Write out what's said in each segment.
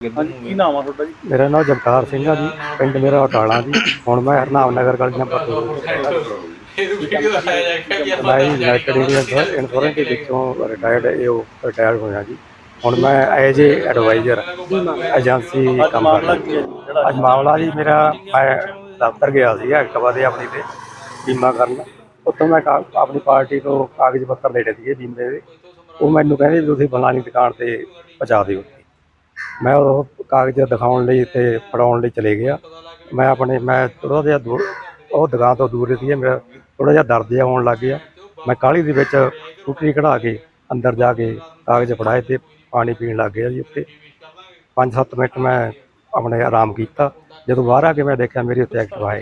ਹਾਂਜੀ ਕੀ ਨਾਮ ਆ ਤੁਹਾਡਾ ਜੀ? ਮੇਰਾ ਨਾਮ ਜਗਤਾਰ ਸਿੰਘ ਆ ਜੀ ਪਿੰਡ ਮੇਰਾ ਅਟਾਲਾ ਜੀ। ਹੁਣ ਮੈਂ ਹਰਨਾਮ ਨਗਰ ਗਲੀ ਨੰਬਰ 2 ਮੈਂ ਯੂਨਾਈਟਿਡ ਇੰਡੀਅਨ ਇੰਸ਼ੋਰੈਂਸ ਦੇ ਵਿੱਚੋਂ ਰਿਟਾਇਰਡ ਇਹ ਰਿਟਾਇਰਡ ਹੋਇਆ ਜੀ। ਹੁਣ ਮੈਂ ਐਜ ਏ ਐਡਵਾਈਜ਼ਰ ਏਜੰਸੀ ਅੱਜ ਕੰਮ ਮਾਮਲਾ ਕਰਦਾ। ਅੱਜ ਮਾਮਲਾ ਜੀ ਮੇਰਾ ਮੈਂ ਦਫ਼ਤਰ ਗਿਆ ਸੀ ਐਕਟਿਵਾ ਦੇ ਆਪਣੀ ਤੇ ਬੀਮਾ ਕਰਨ। ਉੱਥੋਂ ਮੈਂ ਕਾ- ਆਪਣੀ ਪਾਰਟੀ ਤੋਂ ਕਾਗਜ਼ ਪੱਤਰ ਲੈਣੇ ਸੀਗੇ ਬੀਮੇ ਦੇ। ਉਹ ਮੈਨੂੰ ਕਹਿੰਦੇ ਤੁਸੀਂ ਫਲਾਣੀ ਦੁਕਾਨ ਤੇ ਪਹੁੰਚਾ ਦਿਓ। ਮੈਂ ਉਹ ਕਾਗਜ਼ ਦਿਖਾਉਣ ਲਈ ਤੇ ਫੜਾਉਣ ਲਈ ਚਲੇ ਗਿਆ। ਮੈਂ ਆਪਣੇ ਮੈਂ ਥੋੜਾ ਜਿਹਾ ਦੂਰ ਉਹ ਦੁਕਾਨ ਤੋਂ ਦੂਰ ਸੀ ਮੇਰਾ ਥੋੜਾ ਜਿਹਾ ਦਰਦ ਜਿਹਾ ਹੋਣ ਲੱਗ ਗਿਆ। ਮੈਂ ਕਾਹਲੀ ਦੇ ਵਿੱਚ ਸਕੂਟਰੀ ਕਢਾ ਕੇ ਅੰਦਰ ਜਾ ਕੇ ਕਾਗਜ਼ ਫੜਾਏ ਤੇ ਪਾਣੀ ਪੀਣ ਲੱਗ ਗਿਆ ਜੀ ਉੱਥੇ। 5-7 ਮਿੰਟ ਮੈਂ ਆਪਣੇ ਆਰਾਮ ਕੀਤਾ। ਜਦੋਂ ਬਾਹਰ ਆ ਕੇ ਮੈਂ ਦੇਖਿਆ ਮੇਰੇ ਉੱਤੇ ਐਕਟਿਵਾ ਹੈ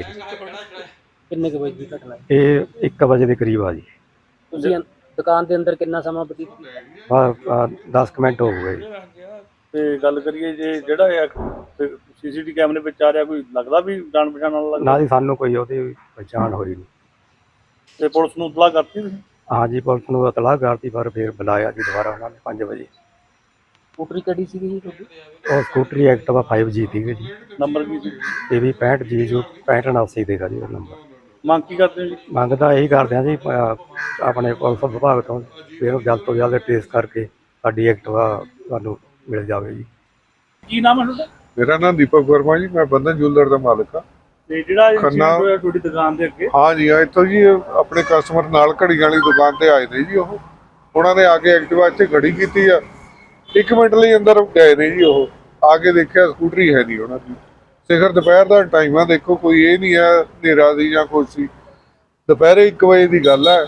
ਕਿੰਨੇ ਕੁ ਵਜੇ ਦੀ ਘਟਨਾ ਇਹ 1 ਵਜੇ ਦੇ ਕਰੀਬ ਆ ਜੀ। ਤੁਸੀਂ ਦੁਕਾਨ ਦੇ ਅੰਦਰ ਕਿੰਨਾ ਸਮਾਂ ਬਤੀਤ ਕੀਤਾ? 10 ਮਿੰਟ ਹੋ ਗਏ। ਜੀ ਤੇ ਗੱਲ ਕਰੀਏ ਜੇ ਜਿਹੜਾ ਸੀਸੀਟੀ ਕੈਮਰੇ ਵਿੱਚ ਆ ਰਿਹਾ ਕੋਈ ਲੱਗਦਾ ਵੀ ਜਾਣ ਪਛਾਣ ਵਾਲਾ ਲੱਗਦਾ? ਨਾ ਜੀ ਸਾਨੂੰ ਕੋਈ ਉਹਦੀ ਪਛਾਣ ਹੋਈ ਨਹੀਂ। ਤੇ ਪੁਲਿਸ ਨੂੰ ਇਤਲਾਹ ਕਰਤੀ ਤੁਸੀਂ? ਹਾਂਜੀ ਪੁਲਿਸ ਨੂੰ ਇਤਲਾਹ ਕਰਤੀ ਪਰ ਫਿਰ ਬੁਲਾਇਆ ਜੀ ਦੁਬਾਰਾ ਉਹਨਾਂ ਨੇ 5 ਵਜੇ। ਸਕੂਟਰੀ ਕਿਹੜੀ ਸੀਗੀ ਜੀ ਤੁਹਾਡੀ? ਉਹ ਸਕੂਟਰੀ ਐਕਟਿਵਾ 5G ਸੀਗੀ ਜੀ। ਨੰਬਰ ਕੀ ਸੀ? ਇਹ ਵੀ 65G ਜੋ 6589 ਦੇਗਾ ਜੀ ਉਹ ਨੰਬਰ। ਮੰਗ ਕੀ ਕਰਦੇ ਹੋ ਜੀ? ਮੰਗ ਤਾਂ ਇਹੀ ਕਰਦੇ ਆ ਜੀ ਆਪਣੇ ਪੁਲਿਸ ਵਿਭਾਗ ਤੋਂ ਇਹਨੂੰ ਜਲਦ ਤੋਂ ਜਲਦ ਟ੍ਰੇਸ ਕਰਕੇ ਸਾਡੀ ਐਕਟਿਵਾ ਸਾਨੂੰ ਮਿਲ ਜਾਵੇ ਜੀ। ਕੀ ਨਾਮ ਹੈ ਤੁਹਾਡਾ? ਮੇਰਾ ਨਾਮ ਦੀਪਕ ਵਰਮਾ ਜੀ ਮੈਂ ਬੰਧਨ ਜੁਐਲਰ ਦਾ ਮਾਲਕ ਹਾਂ। ਤੇ ਜਿਹੜਾ ਖੰਨਾ- ਹੋਇਆ ਤੁਹਾਡੀ ਦੁਕਾਨ ਦੇ ਅੱਗੇ? ਹਾਂ ਜੀ ਆ ਇੱਥੋਂ ਜੀ ਆਪਣੇ ਕਸਟਮਰ ਨਾਲ ਘੜੀ ਵਾਲੀ ਦੁਕਾਨ ਤੇ ਆਏ ਨੇ ਜੀ ਉਹ। ਉਹਨਾਂ ਨੇ ਆ ਕੇ ਐਕਟਿਵਾ ਇੱਥੇ ਖੜੀ ਕੀਤੀ ਆ। ਇੱਕ ਮਿੰਟ ਲਈ ਅੰਦਰ ਗਏ ਨੇ ਜੀ ਉਹ। ਆ ਕੇ ਦੇਖਿਆ ਸਕੂਟਰੀ ਹੈ ਨਹੀਂ ਉਹਨਾਂ ਦੀ। ਸਿਖਰ ਦੁਪਹਿਰ ਦਾ ਟਾਈਮ ਆ ਦੇਖੋ ਕੋਈ ਇਹ ਨਹੀਂ ਹੈ ਹਨੇਰਾ ਦੀ ਜਾਂ ਕੁਛ ਸੀ ਦੁਪਹਿਰੇ 1 ਵਜੇ ਦੀ ਗੱਲ ਹੈ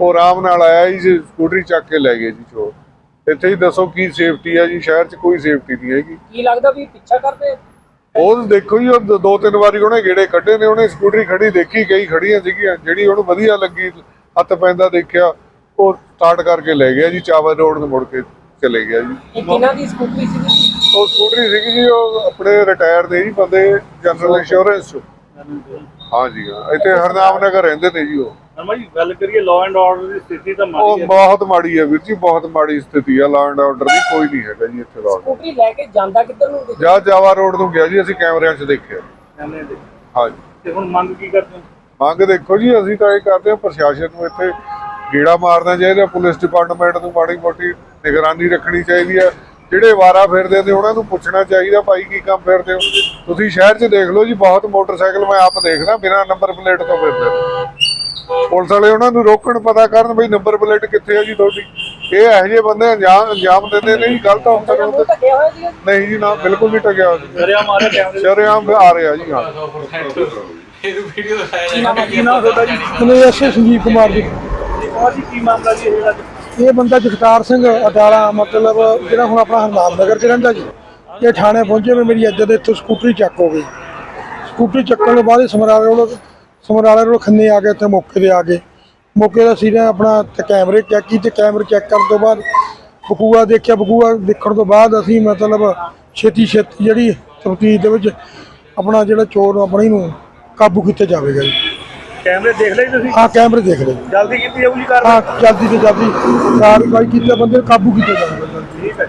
ਉਹ ਆਰਾਮ ਨਾਲ ਆਇਆ ਜੀ ਸਕੂਟਰੀ ਚੱਕ ਕੇ ਲੈ ਗਏ ਜੀ ਚੋਰ। ਇੱਥੇ ਹੀ ਦੱਸੋ ਕੀ ਸੇਫਟੀ ਆ ਜੀ ਸ਼ਹਿਰ 'ਚ ਕੋਈ ਸੇਫਟੀ ਨਹੀਂ ਹੈਗੀ। ਕੀ ਲੱਗਦਾ ਵੀ ਪਿੱਛਾ ਕਰਦੇ? ਉਹ ਦੇਖੋ ਜੀ ਉਹ ਦ- ਤਿੰਨ ਵਾਰੀ ਉਹਨੇ ਗੇੜੇ ਕੱਢੇ ਨੇ ਉਹਨੇ ਸਕੂਟਰੀ ਖੜੀ ਦੇਖੀ ਕਈ ਖੜੀਆਂ ਸੀਗੀਆਂ ਜਿਹੜੀ ਉਹਨੂੰ ਵਧੀਆ ਲੱਗੀ ਹੱਥ ਪੈਂਦਾ ਦੇਖਿਆ ਉਹ ਸਟਾਰਟ ਕਰਕੇ ਲੈ ਗਿਆ ਜੀ ਚਾਵਲ ਰੋਡ ਨੂੰ ਮੁੜ ਕੇ ਚਲੇ ਗਿਆ ਜੀ। ਇਹ ਕਿਹਨਾਂ ਦੀ ਸਕੂਟਰੀ ਸੀਗੀ? ਉਹ ਸਕੂਟਰੀ ਸੀਗੀ ਜੀ ਉਹ ਆਪਣੇ ਰਿਟਾਇਰ ਦੇ ਜੀ ਬੰਦੇ ਜਨਰਲ ਇੰਸ਼ੋਰੈਂਸ ਚੋਂ। ਹਾਂ ਜੀ ਹਾਂ ਇੱਥੇ ਹਰਨਾਮ ਨਗਰ ਰਹਿੰਦੇ ਨੇ ਜੀ ਉਹ। ਨਰਮਾ ਜੀ ਗੱਲ ਕਰੀਏ ਲਾਅ ਐਂਡ ਆਰਡਰ ਦੀ ਸਥਿਤੀ ਤਾਂ ਮਾੜੀ ਉਹ ਹੈ। ਬਹੁਤ ਮਾੜੀ ਹੈ ਵੀਰ ਜੀ ਬਹੁਤ ਮਾੜੀ ਸਥਿਤੀ ਆ ਲਾਅ ਐਂਡ ਆਰਡਰ ਦੀ ਕੋਈ ਨਹੀਂ ਹੈਗਾ ਜੀ ਇੱਥੇ ਲਾਅ ਸਕੂਟਰੀ ਲੈ ਕੇ ਜਾਂਦਾ ਕਿੱਧਰ ਨੂੰ? ਜਾ ਜਾਵਾ ਰੋਡ ਨੂੰ ਗਿਆ ਜੀ ਅਸੀਂ ਕੈਮਰਿਆਂ 'ਚ ਦੇਖਿਆ। ਕਹਿੰਦੇ ਦੇ। ਹਾਂ ਜੀ। ਤੇ ਹੁਣ ਮੰਗ ਕੀ ਕਰਦੇ ਹੋ? ਮੰਗ ਦੇਖੋ ਜੀ ਅਸੀਂ ਤਾਂ ਇਹ ਕਰਦੇ ਹਾਂ ਪ੍ਰਸ਼ਾਸਨ ਨੂੰ ਇੱਥੇ ਗੇੜਾ ਮਾਰਨਾ ਚਾਹੀਦਾ ਪੁਲਿਸ ਡਿਪਾਰਟਮੈਂਟ ਨੂੰ ਮਾੜੀ ਮੋਟੀ ਨਿਗਰਾਨੀ ਰੱਖਣੀ ਚਾਹੀਦੀ ਹੈ। ਜਿਹੜੇ ਵਾਰਾ ਫਿਰਦੇ ਨੇ ਉਹਨਾਂ ਨੂੰ ਪੁੱਛਣਾ ਚਾਹੀਦਾ ਭਾਈ ਕੀ ਕੰਮ ਫਿਰਦੇ ਹੋ? ਤੁਸੀਂ ਸ਼ਹਿਰ 'ਚ ਦੇਖ ਲਓ ਜੀ ਬਹੁਤ ਮੋਟਰਸਾਈਕਲ ਮੈਂ ਆਪ ਦੇਖਦਾ ਬਿਨਾਂ ਨੰਬਰ ਪਲੇਟ ਤੋਂ ਫਿਰਦੇ। ਨੇ ਪੁਲਿਸ ਵਾਲੇ ਉਹਨਾਂ ਨੂੰ ਰੋਕਣ ਪਤਾ ਕਰਨ ਬਈ ਨੰਬਰ ਪਲੇਟ ਕਿੱਥੇ ਹੈ ਜੀ ਤੁਹਾਡੀ। ਇਹ ਇਹੋ ਜਿਹੇ ਬੰਦੇ ਅੰਜਾਮ ਅੰਜਾਮ ਦਿੰਦੇ ਨੇ ਜੀ ਗਲਤ ਹੋਇਆ ਸੀ? ਨਹੀਂ ਜੀ ਨਾ ਬਿਲਕੁਲ ਨਹੀਂ ਟਕਿਆ ਦਰਿਆ ਮਾਰਿਆ ਕੈਮਰੇ ਸ਼ਰੇਆਮ ਆ ਰਿਹਾ ਜੀ ਹਾਂ। ਕੀ ਕੀ ਨਾਮ ਤੁਹਾਡਾ ਜੀ? ਮੈਨੂੰ ਐਸ ਸੰਜੀਵ ਕੁਮਾਰ ਜੀ। ਜੀ ਕੁਮਾਰ ਜੀ ਕੀ ਮਾਮਲਾ ਜੀ ਇਹ ਜਿਹੜਾ ਇਹ ਬੰਦਾ ਜਗਤਾਰ ਸਿੰਘ ਅਟਾਲਾ ਮਤਲਬ ਜਿਹੜਾ ਹੁਣ ਆਪਣਾ ਹਰਨਾਮ ਨਗਰ ਚ ਰਹਿੰਦਾ ਜੀ। ਇਹ ਥਾਣੇ ਪਹੁੰਚੇ ਵੀ ਮੇਰੀ ਇੱਜ਼ਤ ਇੱਥੋਂ ਸਕੂਟਰੀ ਚੱਕ ਹੋ ਗਈ। ਸਕੂਟਰੀ ਚੱਕਣ ਤੋਂ ਬਾਅਦ ਇਹ ਸਮਰਾਲੇ ਕੋਲ ਸਮਰਾਲੇ ਕੋਲ ਖੰਨੇ ਆ ਕੇ ਇੱਥੇ ਮੌਕੇ ਤੇ ਆ ਗਏ। ਮੌਕੇ ਦਾ ਸੀ ਆਪਣਾ ਤੇ ਕੈਮਰੇ ਚੈੱਕ ਕੀਤੇ ਕੈਮਰੇ ਚੈੱਕ ਕਰਨ ਤੋਂ ਬਾਅਦ ਬਕੂਆ ਦੇਖਿਆ ਬਕੂਆ ਦੇਖਣ ਤੋਂ ਬਾਅਦ ਅਸੀਂ ਮਤਲਬ ਛੇਤੀ ਛੇਤੀ ਜਿਹੜੀ ਤਫਤੀਸ਼ ਦੇ ਵਿੱਚ ਆਪਣਾ ਜਿਹੜਾ ਚੋਰ ਨੂੰ ਆਪਣੀ ਨੂੰ ਕਾਬੂ ਕੀਤਾ ਜਾਵੇਗਾ ਜੀ। ਕੈਮਰੇ ਦੇਖ ਲਈ ਤੁਸੀਂ? ਹਾਂ ਕੈਮਰੇ ਦੇਖ ਜੀ। ਜਲਦੀ ਕੀਤੀ ਜਾਊਗੀ ਕਰ ਹਾਂ ਜਲਦੀ ਤੋਂ ਜਲਦੀ ਕਾਰਵਾਈ ਕੀਤੇ ਬੰਦੇ ਨੂੰ ਕਾਬੂ ਕੀਤਾ ਜਾਵੇਗਾ ਠੀਕ ਹੈ।